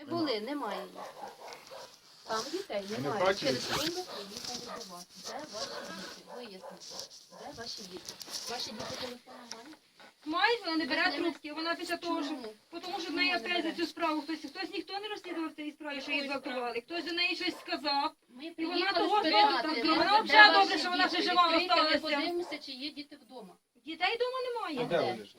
Ми були, немає їх. Там дітей немає. Через хвилину приїхали до вас. Де ваші діти? Виясніть. Де ваші діти? Ваші діти телефону мають? Мають, вона не бере трубки, вона після того, що Чому? тому що в неї опять за цю справу хтось, хтось ніхто не розслідував цієї справи, що її зґвалтували. Хтось до неї щось сказав. Ми І вона приїхали того добре, де так, вона ваші взагалі добре, що вона ще жива Відкрийте, ми осталася. Подивимося, чи є діти вдома. Дітей вдома немає. де де? вони ж?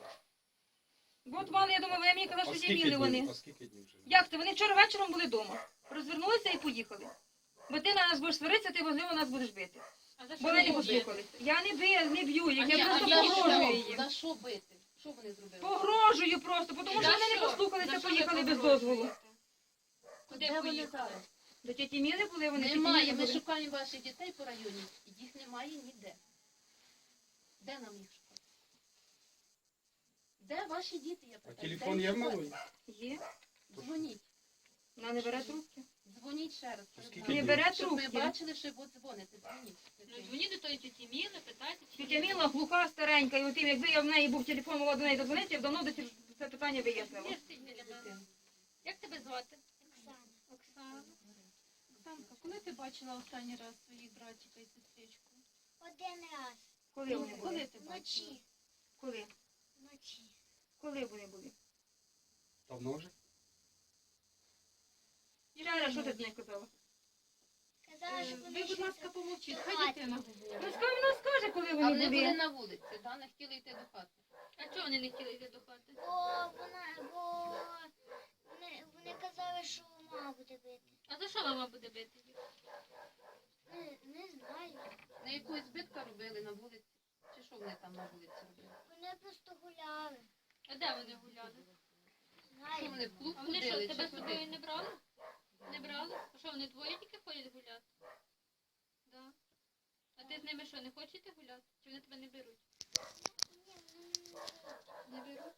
От вони, я думаю, ви мені казали, що з'явіли вони. А скільки днів вже? Як це? Вони вчора вечором були вдома. Розвернулися і поїхали. Бо ти на нас будеш сваритися, ти можливо нас будеш бити. Бо вони не послухалися. Я не бию, не б'ю їх, я просто погрожую їм. За що бити? Що вони зробили? Погрожую просто, тому що За вони не що? послухалися, За що поїхали без погрожуєте? дозволу. Куди вони зараз? До тіті Міли були, вони тіті Немає. Міли Ми були. шукаємо ваших дітей по районі. Їх немає ніде. Де нам їх шукати? Де ваші діти? Я А питаю. телефон Де є їх в шукати? Є. Дзвоніть. Вона не бере трубки. Дзвоніть ще раз. Не днів? бере Щоб ви трубки. бачили, що ви дзвоните. Дзвоніть. Ну, дзвоніть до тої тіті Міли, питайте, чи Тітя Міла глуха, старенька, і отим, якби я в неї був телефон, могла до неї дозвонитися, я б давно до ці- це питання вияснила. Є стільки для мене. Як тебе звати? Оксана. Оксана. Оксанка, коли ти бачила останній раз своїх братчика і сестричку? Один раз. Коли вони Коли ти бачила? Вночі. Коли? Коли вони були? Давно вже? Іра, що ти з нею казала? Казала, що Е, вони Ви, будь ласка, помовчіть, хай дитина говорить. Ну, скажи, вона скаже, коли А вони вони були були. на вулиці, да? не хотіли йти до хати. А чого вони не хотіли йти до хати? Бо вона, бо вони, вони казали, що мама буде бити. А за що мама буде бити їх? Не, не знаю. На якусь збитка робили на вулиці. Чи що вони там на вулиці робили? Вони просто гуляли. А де вони гуляли? Що вони в клуб А вони що, ходили? тебе Чи з собою не брали? Не брали? А що, вони двоє тільки ходять гуляти? Да. А ти з ними що, не хочеш йти гуляти? Чи вони тебе не беруть? Не беруть?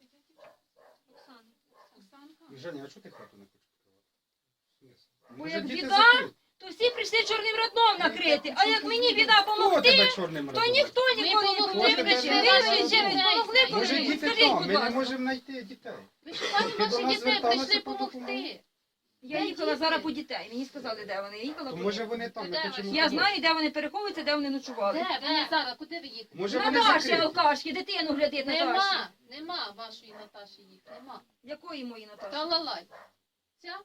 Оксана. Оксанка. Женя, а чого ти хату не хочеш відкривати? Бо як діти біда? То всі прийшли чорним родном накрити, а як мені біда помогти, то ніхто ніколи не помогли, помогли. ми Ви тебе не помогли Скажіть, будь ми не ласка. можемо знайти дітей. До ваших нас дітей, прийшли допомогти. Я їхала зараз по дітей, мені сказали, де вони. Я їхала То по може вони там, ми Де хочемо... Я знаю, де вони переховуються, де вони ночували. Де? Вони зараз, куди ви їхали? Може вони закриті? алкашки, дитину глядить Наташі. Нема, нема вашої Наташі їх, нема. Якої мої Наташі? Та лалай. Ця?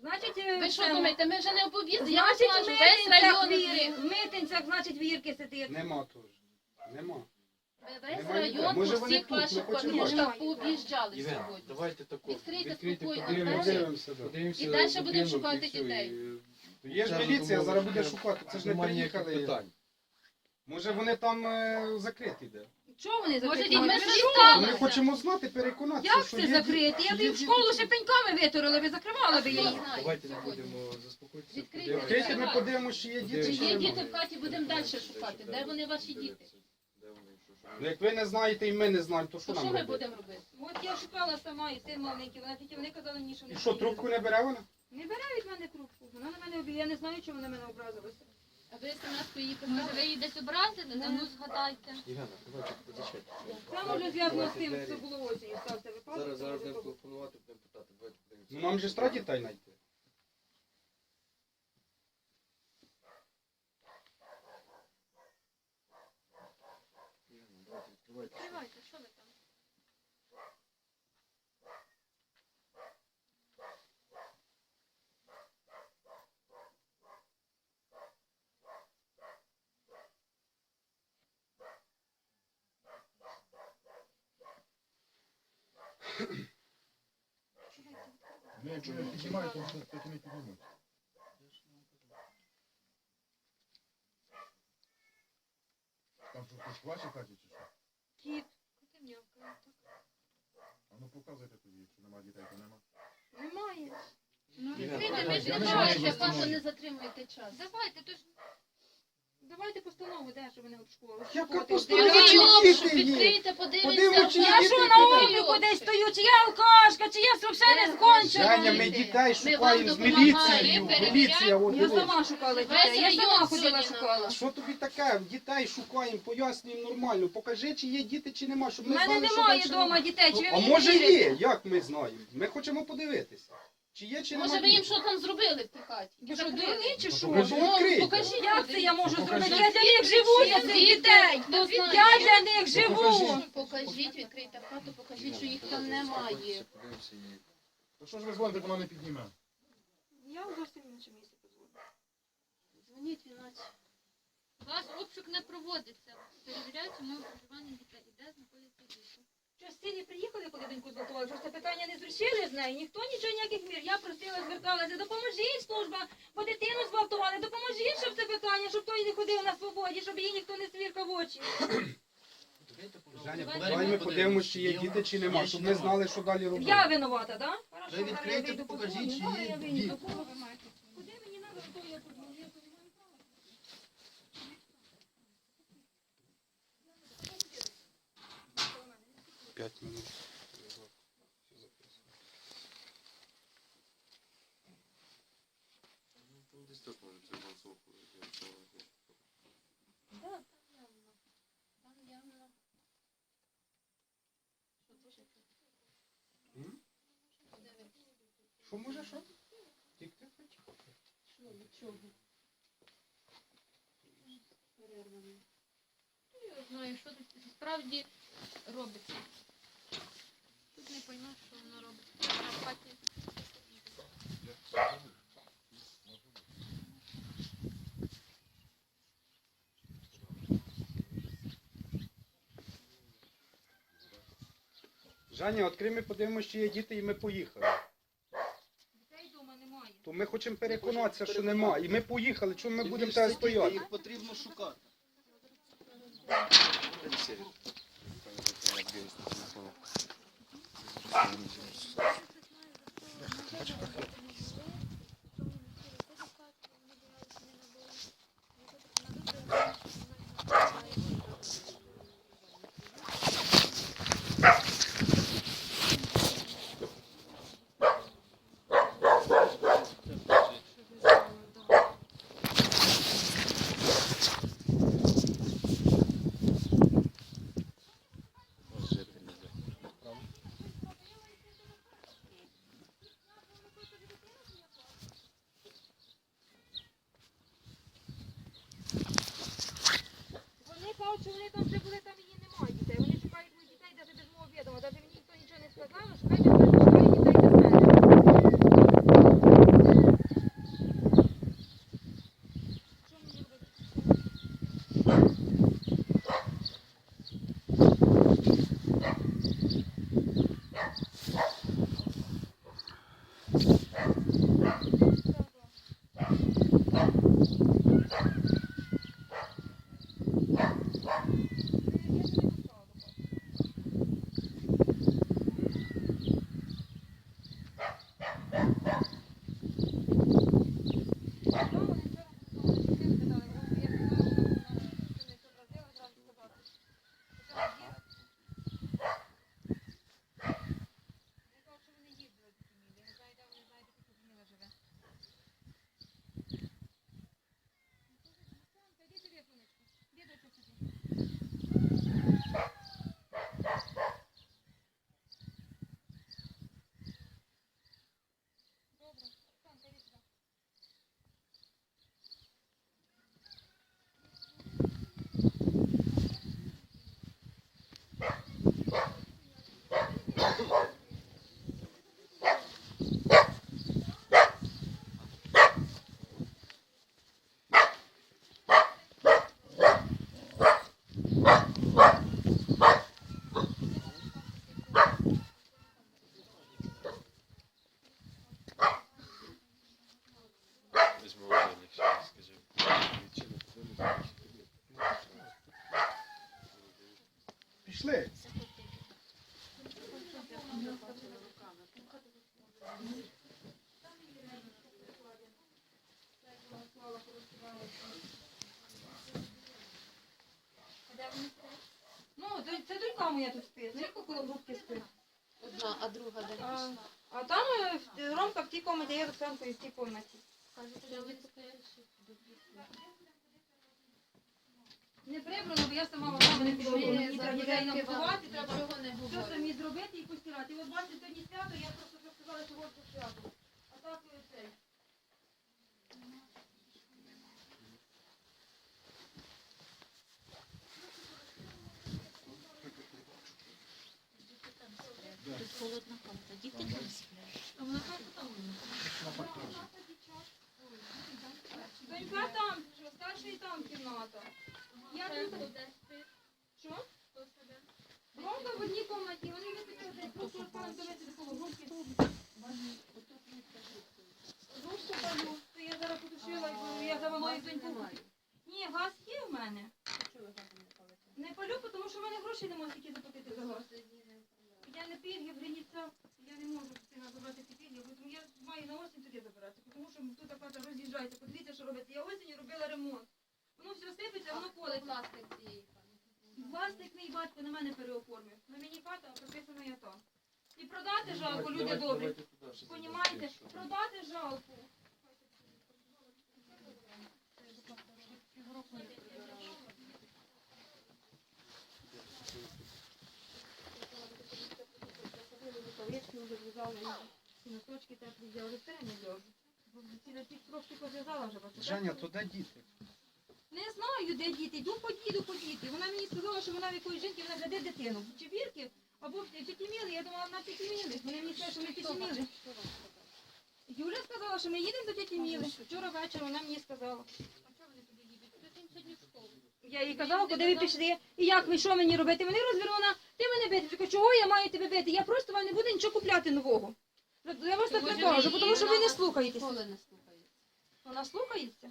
Значить, е, Ви що це- думаєте, ми вже не оповісти? Я вам Значить, кажу, весь Митинцях район віри. В Митинцях, значить, вірки сидить. Нема теж. Нема. Весь Немає район Може, вони всіх тут, ми ваших хочемо квартирах бачити. пооб'їжджали Євген, сьогодні. давайте тако. Відкрийте Відкрийте спокійно подивимося. двері. Дивимося, да. Подивимося І далі будинок, будемо шукати і все, дітей. і- Є ж Зараз міліція, думаю, зараз буде що шукати. Це ж не Нема ніяких приїхали. питань. Може вони там е, закриті де? Чого вони Може, закриті? ж що? літали. Ми хочемо знати, переконатися, Як що це є закрити? Я б в школу ще пеньками витурили, ви закривали б Хто її. Давайте не будемо заспокоїтися. Відкрийте подивимося. Відкрийте, ми подивимося, чи є Чи діти, чи є діти в хаті, будемо далі шукати. Де вони ваші діти? Ну, Як ви не знаєте і ми не знаємо, то що То що ми робити? будемо робити? От я шукала сама і син маленький, вона тільки вони казали мені, що І не що, трубку не бере вона? Не бере від мене трубку. Вона на мене обі- я не знаю, чому вона мене образилася. А ви смс-ку її Може, ви її десь образили? Ну, ну згадайте. Євгена, давайте зачекайте. Може зв'язано з тим, що було осінь, стався випадок. Зараз, зараз будемо телефонувати, будемо питати. Ну нам же ж та й знайти. Євгена, давайте відкривайте. Відкривайте, що ви там? Ну, якщо не піднімають, то так і не піднімуть. Там що хтось в хаті чи що? Кіт, Коти м'явкають. А ну показуйте тоді, якщо нема дітей, то нема. немає. Ну, Євген, відкрийте, ж не. Давайте, що не затримуєте час. Давайте, то ж Давайте постанову, де, що вони обшколи. Яка От, постанова? дивіться, Відкрийте, Подивимось, подивіться. Я що на обліку десь стою, чи я алкашка, чи я взагалі не. Жаня, ми дітей шукаємо з міліцією. Міліція, от Я дивись. сама шукала дітей, я сама ходила шукала. Що тобі таке? Дітей шукаємо, пояснюємо нормально. Покажи, чи є діти, чи нема, щоб У ми мене знали, що немає далі вдома дітей, чи ви А мені може вірите? є, як ми знаємо? Ми хочемо подивитися. Чи є, чи Може, ви їм що там зробили в тій хаті? Що, дурні чи Ну, що? то відкрийте. покажіть. Як це я можу Покажіть. зробити? Я для них живу, я цих дітей. Хто знає? Я для них живу. покажіть. Покажіть, відкрийте хату, покажіть, що їх там немає. То що ж ви дзвоните, вона не підніме? Я в зовсім інше місце позвоню. Дзвоніть, іначе. У вас обшук не проводиться. Перевіряють умови проживання дітей. І де знаходяться діти. Що ціні приїхали, коли доньку зґвалтували, просто питання не зрішили з нею, ніхто нічого ніяких мір. Я просила, зверталася, допоможіть служба, бо дитину зґвалтували, допоможіть, щоб це питання, щоб той не ходив на свободі, щоб її ніхто не свіркав в очі. Женя, Давай ми подивимося, чи є діти, чи нема, щоб ми знали, що далі робити. Я винувата, так? Хорошо, Ви відкрийте, покажіть, чи є діти. Кого ви маєте? Куди мені треба, то я подзвоню. 5 минут. Десь там явно. Там явно. Що дуже Що може що? Тільки потихо. Що, від чого? Ну, я знаю, що тут справді робиться. Тут що воно робиться. На хаті. Женя, відкрий, ми подивимося, чи є діти, і ми поїхали. Дітей вдома немає. То ми хочемо переконатися, що нема. І ми поїхали, чому ми будемо тебе стояти? Їх потрібно шукати. 啊 Вони кажуть, що вони там вже моя тут спить. Знаєш, коло грубки спить. Одна, а друга де А, пішла? а там е, в- Ромка в тій комнаті, я Роксанкою в тій комнаті. Кажуть, що ви таке Не прибрано, бо я сама вона мене. Мені треба дітей нагодувати, треба Нічого не все говорить. самі зробити і постирати. І от бачите, сьогодні свято, я просто вже сказала, що от свято. Я Діти Донька там, що старший там кімната. Я тут. Що? Ромка в одній кімнаті, вони не такі, просто дивитися такого гурки. Я вже все не льожу. Бо Ці трошки пов'язала вже. бачите, Женя, тепло. то де діти? Не знаю, де діти. Йду по діду, по діти. Вона мені сказала, що вона в якоїсь жінки, вона гляде дитину. В Чевірки або в тіті Міли. Я думала, вона в тіті Міли. Вони мені сказали, що ми в тіті Міли. Юля сказала, що ми їдемо до тіті Міли. Вчора ввечері вона мені сказала. Туди. Я їй казала, куди ви пішли, і як ви, що мені робити? Вони розвернула, ти мене бити. Чого я маю тебе бити? Я просто вам не буду нічого купляти нового. Я вас так не кажу, тому що ви не слухаєтеся. слухаєтесь. Ніколи не слухається. Вона слухається?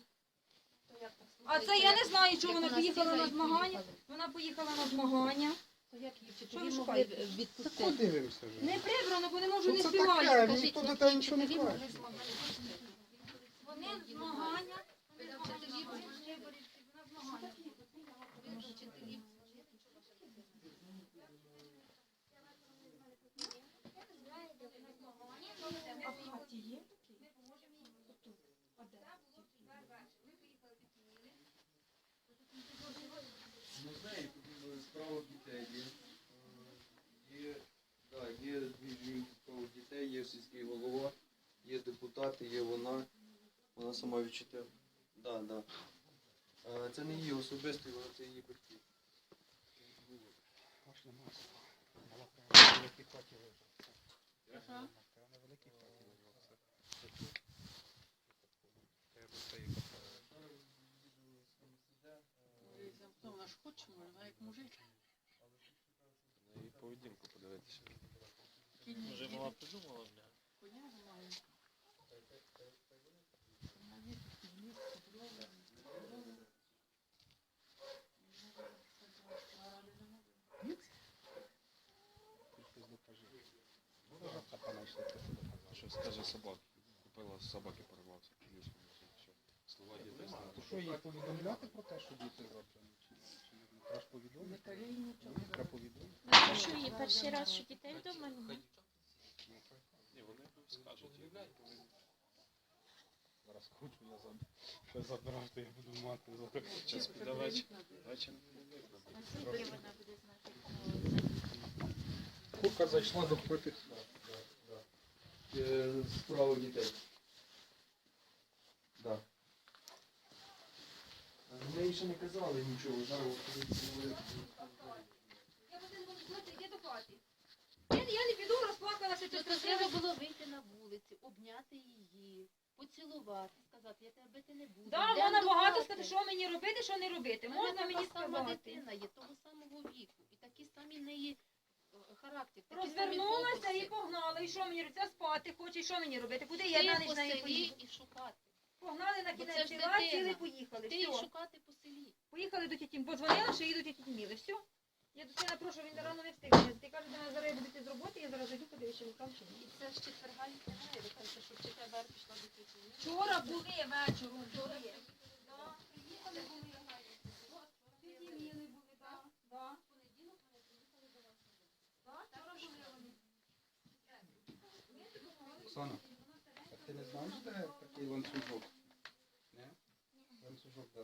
А це я не знаю, чого вона поїхала на змагання. Вона поїхала на змагання. То як її Що ви могли шукаєте? Відпустити? подивимося. Не прибрано, бо не можу, Ну, не співати. скажіть. ніхто до нічого не каже. могли змагання. Вони змагання. Ви до вчителів Вони на змагання. ви до вчителів. А в хаті є? Ну, знаю, тут справа дітей є. Е, Є, да, є дві жінки справа дітей, є сільський голова, є депутати, є вона. Вона сама відчитала. Да, да. Е, Це не її особистий, вона це її батьки. Е, Вона ж хоче, вона як мужик. На її поведінку подивитися. Може, мала придумала, бля. Коня має. щось докажи. Буде завтра понайшли, що ти доказав. Що скаже собак? Купила собаки порвався. Слова дітей знають. що, їй повідомляти про те, що діти завтра? Треба повідомити? Треба повідомити. Що її перший раз, що дітей вдома немає? Ні, вони скажуть. Зараз хочу, я заб... забрав, то я буду мати завтра. Час піде вечір. Буде? Курка зайшла до хати. Справа дітей. Да. Ми ще не казали нічого, зараз Я один буду знати, йди до хати. Я, не піду, розплакалася, треба було вийти на вулицю, обняти її, поцілувати, сказати, я тебе бити не буду. Да, до багато хати. сказати, що мені робити, що не робити. Вона Можна така мені сама сказати. дитина є, того самого віку. І такі самі в неї е, характер. такі самі Розвернулася фокуси. і погнала. І що мені робити? Це спати хоче, і що мені робити? Куди я на ніч по нею селі поїду? і шукати. Погнали на Бо це кінець ж села, дитина. сіли, поїхали. Ти Все. шукати по селі. Поїхали до тіті, подзвонила, що їду тіті Міли. Все. Я до сина прошу, він рано не встигне. Ти каже, до зараз я буду йти з роботи, я зараз зайду, подивлюся, там чи ні. І це ж четверга і немає. Ви кажете, що четвер пішла до тіті. Вчора були вечором, були. Да, приїхали були. Тіті Міли були, да, да. Да, вчора були вони. Оксана, а ти не знаєш, де такий ланцюжок? Не? Ланцюжок де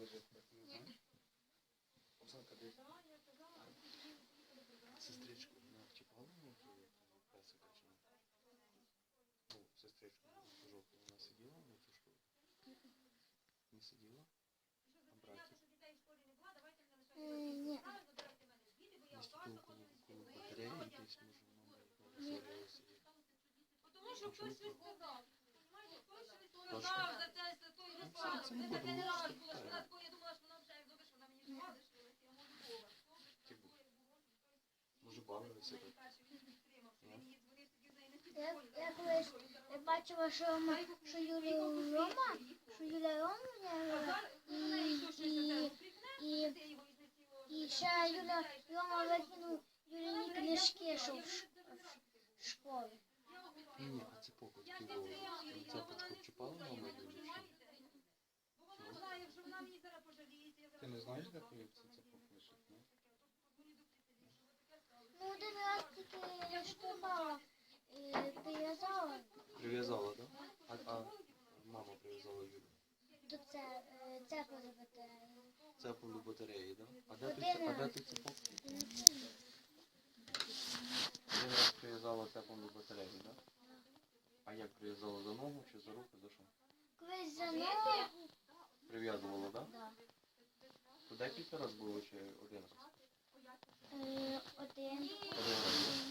якийсь може мама Тому що хтось не сказав. Хтось сказав за те, за той ну, випадок. Не таке не раз було, що вона такою, я думала, що вона вже як добре, що вона мені жила, що я можу Бога. Типу, може, бавилися так. Ну. Я колись бачила, що, що Юлія Рома, що Юлія Рома, і, ще Юлія Рома закинув Юліні книжки, що в, школі. Ні, а це покупки були. Це чіпали мама дивлячись. Ти не знаєш, де це цепок ні? Ну, один раз тільки штурмала, прив'язала Прив'язала, так? А, а мама прив'язала Юлю. до це, е, цепу за батарею. Це по батареї, так? А де ти це? А де ти цепок? Один раз прив'язала цепом до батареї, так? А як прив'язала за ногу чи за руку, за що? Колись за ногу, Прив'язувала, так? да. То декілька раз було чи один раз? е, один. Один раз.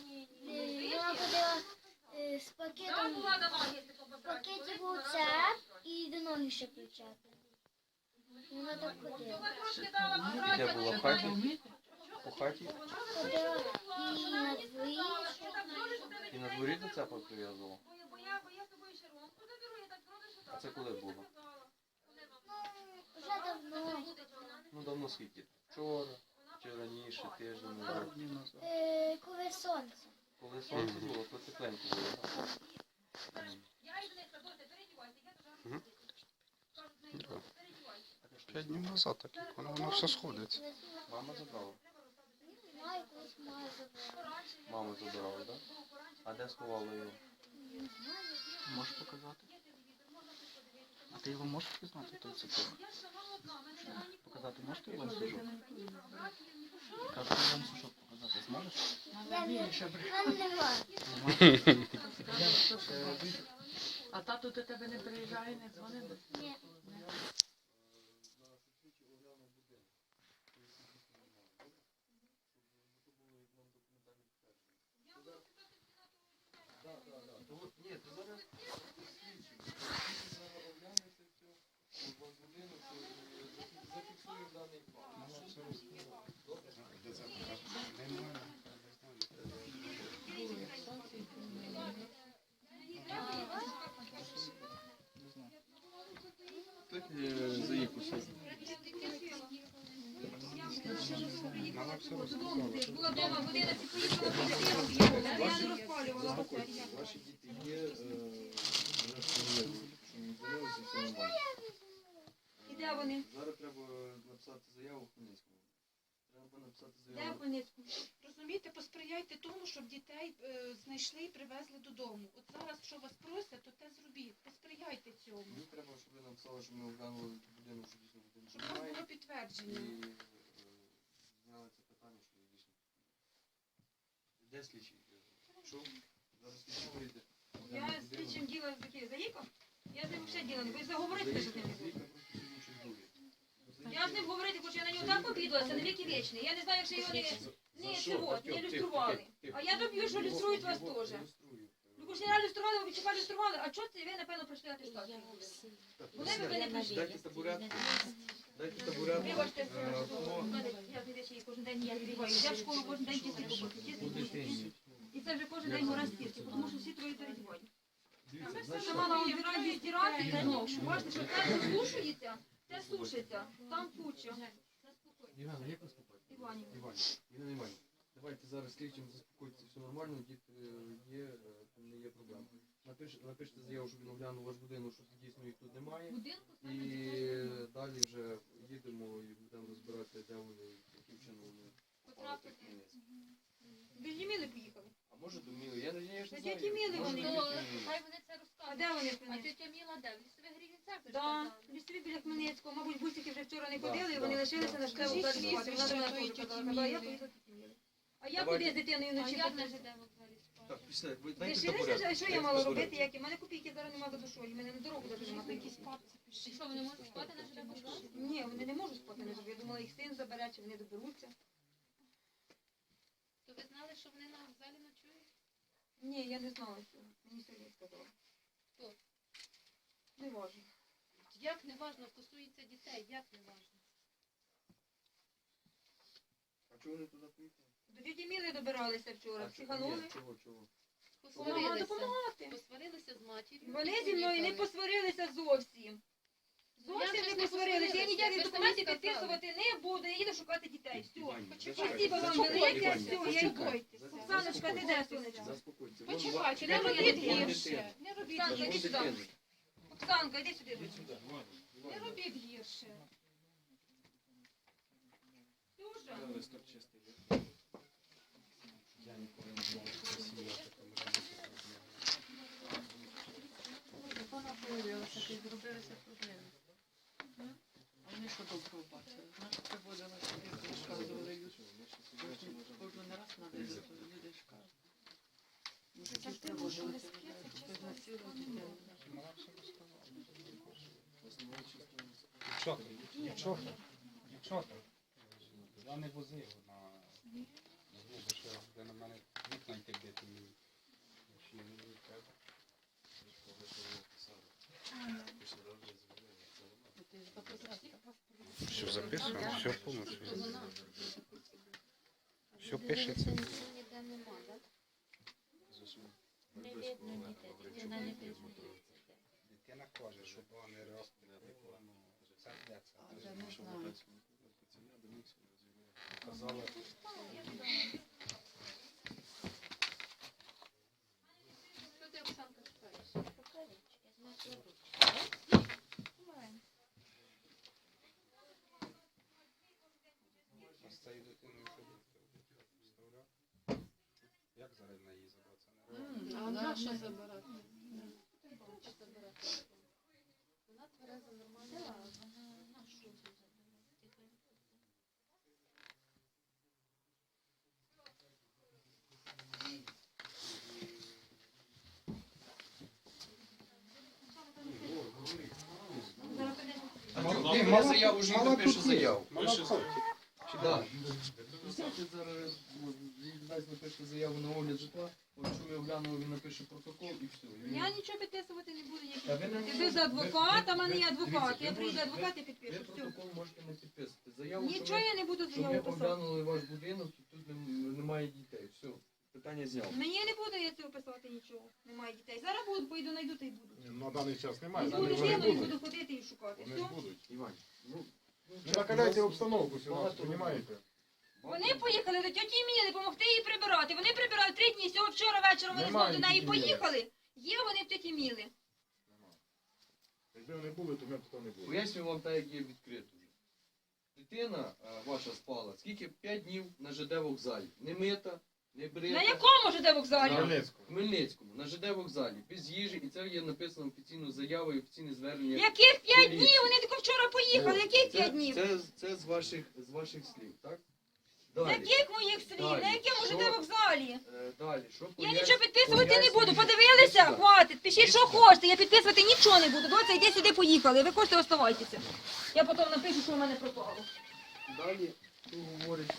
Е, Вона ходила е, з пакетом. В пакеті був цеп і до ноги ще причепив. Вона так ходила. Де була в хаті? По хаті? І на дворі. До цепа прив'язувала? А це коли було? Вже давно. Ну давно скільки? Вчора чи раніше, тиждень коли сонце. Коли сонце було, то тепленько було. П'ять днів назад, так воно все сходиться. Мама забрала. Маю колись маю забрала. Мама забирала, так? А де сховала його? Можеш показати? А ти його можеш пізнати, той цепок? Показати можеш той ланцюжок? Кажу, той ланцюжок показати зможеш? Я не, немає. А тато до тебе не приїжджає, не дзвонить? Ні, то зараз слідчий оглянеться все, у вас будинок, зафіксуємо даний факт. Так заїхався. Мама все розказала. Ти ж була вдома в 11, поїхала по дитину, я не розпалювала. Ваші діти є, е, вони встановили, що ми дивилися, все нормально. І де вони? Зараз треба написати заяву в Хмельницькому. Треба написати Де заяву. в Хмельницьку? Розумієте, посприяйте тому, щоб дітей е, знайшли і привезли додому. От зараз, що вас просять, то те зробіть. Посприяйте цьому. Мені треба, щоб ви написали, що ми оглянули будинок, що дійсно будинок Щоб у вас немає. було І підтвердження. е, зняли це питання, що дійсно. Де слідчий? Що? Зараз слідчий прийде. Я з слідчим діла з таким заїком. Я з ним все діла не буду заговорити теж з ним. не буду. Я з ним говорити хочу, я на нього так обідалася, на віки вічні. Я не знаю, якщо його не, не, це от, не люстрували. А я доб'ю, що люструють вас теж. Ну, кожен раз люстрували, ви чекали, люстрували, а чого це ви, напевно, пройшли атестацію? Вони б ви не прийшли. Дайте табурет. Дайте табурет. Вибачте, Е, я не вічі, кожен день я відбиваю. Я в школу кожен день тільки побути. І це вже кожен день мора стірки, тому що всі троє передівають. Дивіться, Це значить, мала обирати, стирати і знову. Бачите, що це сушується, це сушиться, там куча. Івана, як вас. Івані, Іванівна, давайте зараз слідчим заспокойтеся, все нормально, діти е, є, е, там не є проблем. Напиш, напишіть заяву, щоб він оглянув ваш будинок, що дійсно їх тут немає. Будинку І далі вже їдемо і будемо розбирати, де вони, яким чином вони Хмельницький. Ви ж Єміли поїхали. А може до Міли? Я, я ж не знаю. Міли вони. Міли. хай вони це А розкажуть. де вони А тетя Міла де? В Да, лісові біля Хмельницького. Мабуть, бусики вже вчора не Да, ходили, і вони да. лишилися на Скажіть першувати. Вона до мене теж казала, я поїду. А я куди з дитиною А вночі як покажу? ми живемо взагалі? Так, після, ви дайте Лишилися а що я мала робити, як і? мене копійки зараз немає до душої, мене на дорогу даже немає Якісь папці що, вони можуть спати на живому Ні, вони не можуть спати на живі. Я думала, їх син забере, чи вони доберуться. То ви знали, що вони на вокзалі ночують? Ні, я не знала цього. Мені сьогодні сказали. Хто? Не важно. Як не важно, стосується дітей, як не важно? А чого вони туди поїхали? До тіті Міли добиралися вчора, А, психанули. ні, Чого, чого? Допомагати, Посварилися. допомагати. Посварилися з матір'ю. Вони зі мною не посварилися зовсім. Зовсім не посварилися. Я ніяких документів підписувати не буду. Я їду шукати дітей. Все. Спасибо вам велике. Все, я йду. Оксаночка, ти де, сонечко? Заспокойтесь. Почекайте, не робіть гірше. Не робіть іди сюди. Дитина. Оксанка, іди сюди. Не робіть гірше. Ксюша. Вона появилася, ти зробилися проблеми. Вони що добро бачили? Значить, приводила сюди, розказували людям. Кожен раз навели, то люди ж кажуть. Приводили, знасилували дітей. Дівчата, дівчата, дівчата. Я не возив на на звук, що де на мене вікна йти бити мені. Ще не треба. Ти ж показав. Все записано, все повністю. Все пишеться. Ніде нема, так? Не видно ніде, дитина не видно. Дитина каже, що не розповідала, Як зараз на її забрати? Це не М, А да, на що ми- забирати? Що забирати? Вона твереза нормальна, а вона на що забирати? Тихенько. Ти мала заяву, що мала напише тут є. заяву. Мала. Да. Зараз ну, він дасть напише заяву на огляд житла, от що ми оглянули, він напише протокол і все. І він- Я нічого підписувати не буду. Та ви не ніяких. можете- за адвокат, а в мене є адвокат. Я прийду адвокат і Ви підпишу. Все. протокол можете не підписувати. Заяву, що Нічого ми, я не буду що ми заяву писати. оглянули ваш будинок і тут нем- немає дітей. Все, питання знято. Мені не буду я цього писати нічого. Немає дітей. Зараз буду, поїду, знайду та й буду. На даний час немає. Візьму Вони дитину і будуть. буду ходити і шукати. Вони ж Все. будуть. Іван, ну, Не накаляйте обстановку сюди, Багато розумієте? Вони поїхали до тьоті Міли допомогти їй прибирати. Вони прибирали три дні. Сьогодні вчора вечором вони Немає знову до неї тьоті поїхали. Є вони в тьоті Міли. Якби вони були, то ми б тут не були. Поясню вам так, як є відкрито вже. Дитина е, ваша спала, скільки? П'ять днів на ЖД вокзалі. Не мита, не. На якому ж де вокзалі? На Хмельницького. Хмельницькому, на ЖД вокзалі, без їжі, і це є написано офіційну заяву і офіційне звернення. Яких п'ять Поліція. днів? Вони тільки вчора поїхали. О, Яких п'ять днів? Це, це з, ваших, з ваших слів, так? Далі. яких моїх слів? Далі. На якому Що? де вокзалі? Е, далі. Що Я пояс- нічого підписувати не буду. Подивилися? Іди. Хватить. Пишіть, що хочете. Я підписувати нічого не буду. Доця, йди сюди, поїхали. Ви хочете, оставайтеся. Я потім напишу, що в мене пропало. Далі, що говорить.